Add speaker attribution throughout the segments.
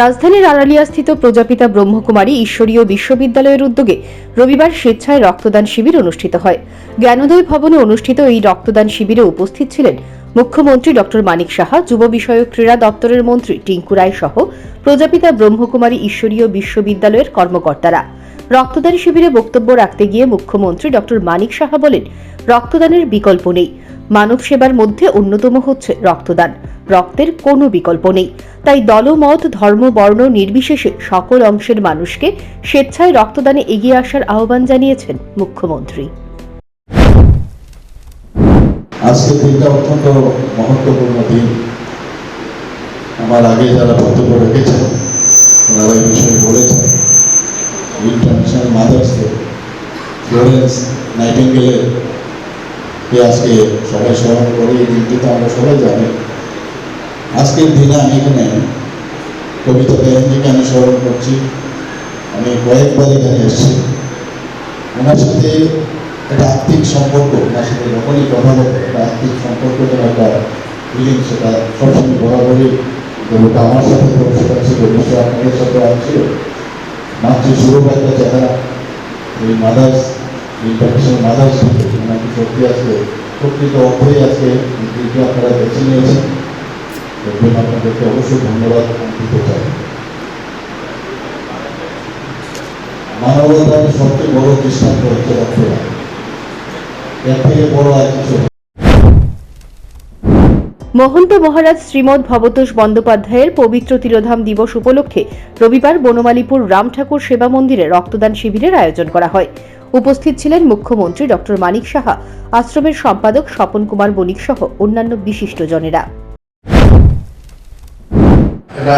Speaker 1: রাজধানীর আড়ালিয়াস্থিত প্রজাপিতা ব্রহ্মকুমারী ঈশ্বরীয় বিশ্ববিদ্যালয়ের উদ্যোগে রবিবার স্বেচ্ছায় রক্তদান শিবির অনুষ্ঠিত হয়। জ্ঞানোদয় ভবনে অনুষ্ঠিত এই রক্তদান শিবিরে উপস্থিত ছিলেন মুখ্যমন্ত্রী ডক্টর মানিক সাহা, যুব বিষয়ক ক্রীড়া দপ্তরের মন্ত্রী টিঙ্কু রায় সহ প্রজাপিতা ব্রহ্মকুমারী ঈশ্বরীয় বিশ্ববিদ্যালয়ের কর্মকর্তারা। রক্তদান শিবিরে বক্তব্য রাখতে গিয়ে মুখ্যমন্ত্রী ডক্টর মানিক সাহা বলেন, রক্তদানের বিকল্প নেই। মানব সেবার মধ্যে অন্যতম হচ্ছে রক্তদান। রক্তের কোনো বিকল্প নেই। তাই দলমত, ধর্ম, বর্ণ নির্বিশেষে সকল অংশের মানুষকে স্বেচ্ছায় রক্তদানে এগিয়ে আসার আহ্বান জানিয়েছেন মুখ্যমন্ত্রী।
Speaker 2: আজকের দিনটা অত্যন্ত মহত্বপূর্ণ দিন। আমার আগে যারা বক্তব্য রেখেছেন, ওনারা এই বিষয়ে বলেছেন। ইন্টারন্যাশনাল মাদার্স ডে, ফ্লোরেন্স আজকে সবাই স্মরণ করে এই দিনটি তো আমরা সবাই জানি। আজকের দিনে আমি এখানে কবিতা ব্যানার্জিকে আমি স্মরণ করছি। আমি কয়েকবার এখানে এসেছি। ওনার সাথে একটা আর্থিক সম্পর্ক, ওনার সাথে যখনই কথা বলে, একটা আত্মিক সম্পর্ক যেন একটা ফিলিং সেটা সবসময় বরাবরই যেটা আমার সাথে সেটা ছিল নিশ্চয় আপনাদের সাথে আছে মাতৃ সুরভ চেহারা, এই মাদার্স ইন্টারন্যাশনাল মাদার্স ওনাকে সত্যি আজকে প্রকৃত অর্থেই আজকে আপনারা বেছে নিয়েছেন। আপনাদেরকে অবশ্যই ধন্যবাদ চাই মানবতার সবচেয়ে বড় দৃষ্টান্ত হচ্ছে রক্তদান। এর থেকে বড় আর কিছু
Speaker 1: মহন্ত মহারাজ শ্রীমৎ ভবতোষ বন্দ্যোপাধ্যায়ের পবিত্র তিরোধাম দিবস উপলক্ষে রবিবার বনমালীপুর রাম ঠাকুর সেবা মন্দিরে রক্তদান শিবিরের আয়োজন করা হয়। উপস্থিত ছিলেন মুখ্যমন্ত্রী ডক্টর মানিক সাহা, আশ্রমের সম্পাদক স্বপন কুমার বণিক সহ অন্যান্য বিশিষ্টজনেরা।
Speaker 3: এটা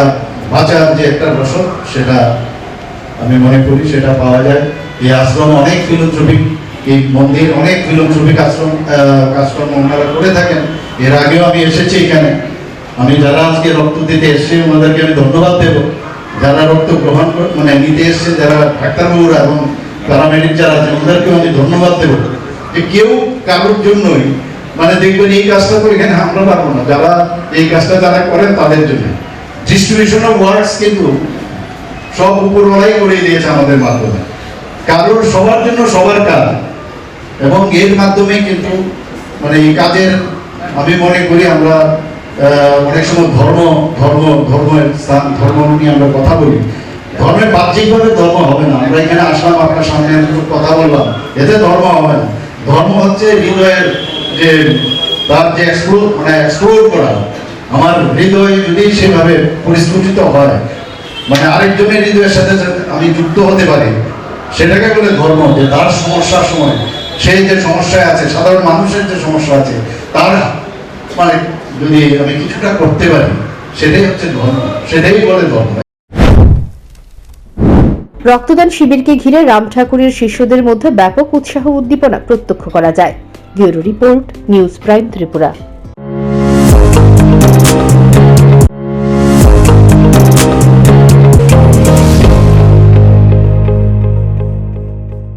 Speaker 3: বাঁচার যে একটা রসদ সেটা আমি মনে করি সেটা পাওয়া যায়। এই আশ্রম অনেক ফিলোথ্রপিক এই মন্দির অনেক ফিলোথ্রপিক আশ্রম কাজকর্ম ওনারা করে থাকেন। এর আগেও আমি এসেছি এখানে। আমি যারা আজকে রক্ত দিতে এসছে, ওনাদেরকে আমি ধন্যবাদ দেব। যারা রক্ত গ্রহণ মানে নিতে এসছে, যারা ডাক্তারবাবুরা এবং প্যারামেডিক যারা আছেন, ওদেরকেও আমি ধন্যবাদ দেব। যে কেউ কারোর জন্যই মানে দেখবেন এই কাজটা তো এখানে আমরা পারব না। যারা এই কাজটা যারা করেন তাদের জন্য ডিস্ট্রিবিউশন অফ ওয়ার্ডস কিন্তু সব উপরওয়ালাই করে দিয়েছে আমাদের মাধ্যমে। কারোর সবার জন্য সবার কাজ। এবং এর মাধ্যমে কিন্তু মানে এই কাজের আমি মনে করি আমরা অনেক সময় ধর্ম ধর্ম, ধর্মের স্থান, ধর্ম নিয়ে আমরা কথা বলি। ধর্মের বাহ্যিকভাবে ধর্ম হবে না। আমরা এখানে আসলাম, আপনার সামনে কথা বললাম। এতে ধর্ম হবে না। ধর্ম হচ্ছে হৃদয়ের যে, তার যে এক্সপ্লোর মানে এক্সপ্লোর করা। আমার হৃদয় যদি সেভাবে পরিস্ফুটিত হয় মানে আরেকজনের হৃদয়ের সাথে আমি যুক্ত হতে পারি, সেটাকে বলে ধর্ম, যে তার সমস্যার সময় সে যে সমস্যায় আছে, সাধারণ মানুষের যে সমস্যা আছে, তার মানে যদি আমি কিছুটা করতে পারি, সেটাই হচ্ছে ধর্ম, সেটাই বলে ধর্ম।
Speaker 1: রক্তদান শিবিরকে ঘিরে রাম ঠাকুরের শিষ্যদের মধ্যে ব্যাপক উৎসাহ উদ্দীপনা প্রত্যক্ষ করা যায়। Bureau report, news prime Tripura.